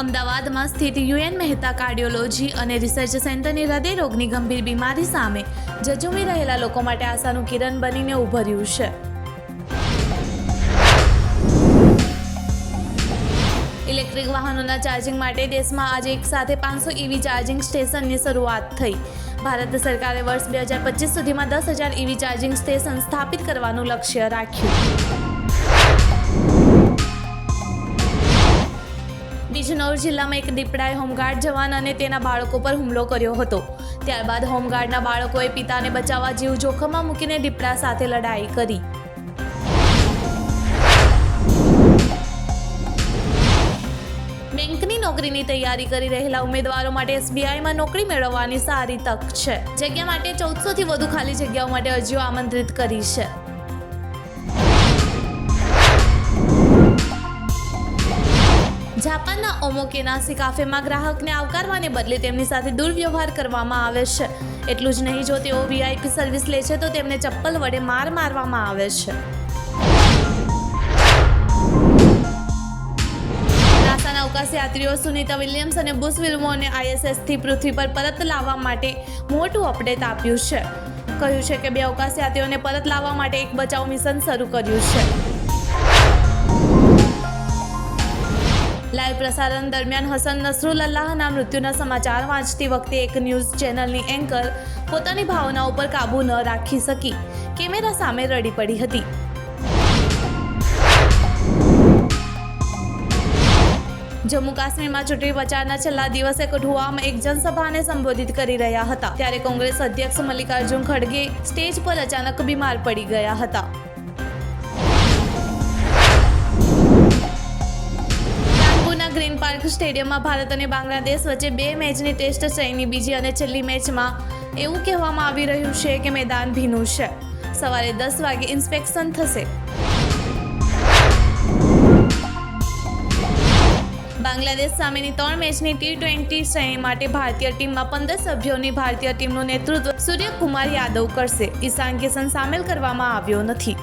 અમદાવાદમાં સ્થિત UN Mehta cardiology અને રિસર્ચ સેન્ટરની હૃદયરોગની ગંભીર બીમારી સામે જજુમી રહેલા લોકો માટે આશાનું કિરણ બનીને ઉભર્યું છે. ઇલેક્ટ્રિક વાહનોના ચાર્જિંગ માટે દેશમાં આજે એક સાથે પાંચસો ઇવી ચાર્જિંગ સ્ટેશનની શરૂઆત થઈ. ભારત સરકારે વર્ષ બે હજાર પચીસ સુધીમાં દસ હજાર ઇવી ચાર્જિંગ સ્ટેશન સ્થાપિત કરવાનું લક્ષ્ય રાખ્યું. બિજનૌર જિલ્લામાં એક દીપડાએ હોમગાર્ડ જવાન અને તેના બાળકો પર હુમલો કર્યો હતો. ત્યારબાદ હોમગાર્ડના બાળકોએ પિતાને બચાવવા જીવ જોખમમાં મૂકીને દીપડા સાથે લડાઈ કરી. બેંકની નોકરીની તૈયારી કરી રહેલા ઉમેદવારો માટે એસબીઆઈમાં નોકરી મેળવવાની સારી તક છે. જગ્યા માટે ચૌદસોથી વધુ ખાલી જગ્યાઓ માટે અરજીઓ આમંત્રિત કરી છે. જાપાનના ઓમોકેનાસી કાફેમાં ગ્રાહકને આવકારવાને બદલે તેમની સાથે દુર્વ્યવહાર કરવામાં આવે છે. એટલું જ નહીં, જો તેઓ વીઆઈપી સર્વિસ લે છે, તો તેમને ચપ્પલ વડે માર મારવામાં આવે છે. નાસાના અવકાશ યાત્રીઓ સુનીતા વિલિયમ્સ અને બુશ વિલ્મોને આઈએસએસથી પૃથ્વી પર પરત લાવવા માટે મોટું અપડેટ આપ્યું છે. કહ્યું છે કે બે અવકાશ યાત્રીઓને પરત લાવવા માટે એક બચાવ મિશન શરૂ કર્યું છે. પ્રસારણ દરમિયાન હસન નસરુલ્લાહના મૃત્યુના સમાચાર વાંચતી વખતે એક ન્યૂઝ ચેનલની એન્કર પોતાની ભાવનાઓ પર કાબૂ ન રાખી શકી. કેમેરા સામે રડી પડી હતી. જમ્મુ કાશ્મીરમાં ચૂંટણી પ્રચારના છેલ્લા દિવસે કઠુઆમાં એક જનસભાને સંબોધિત કરી રહ્યા હતા. ત્યારે કોંગ્રેસ અધ્યક્ષ મલ્લિકાર્જુન ખડગે સ્ટેજ પર અચાનક બીમાર પડી ગયા હતા. પાર્ક સ્ટેડિયમમાં ભારત અને બાંગ્લાદેશ વચ્ચે બે મેચની ટેસ્ટ શ્રેણીની બીજી અને છેલ્લી મેચમાં. એવું કહેવામાં આવી રહ્યું છે કે મેદાન ભીનું છે. સવારે દસ વાગે ઇન્સ્પેક્શન થશે. બાંગ્લાદેશ સામેની ત્રણ મેચની ટી ટ્વેન્ટી શ્રેણી માટે ભારતીય ટીમમાં પંદર સભ્યોની ભારતીય ટીમનું નેતૃત્વ સૂર્યકુમાર યાદવ કરશે. ઈશાન કિશન સામેલ કરવામાં આવ્યો નથી.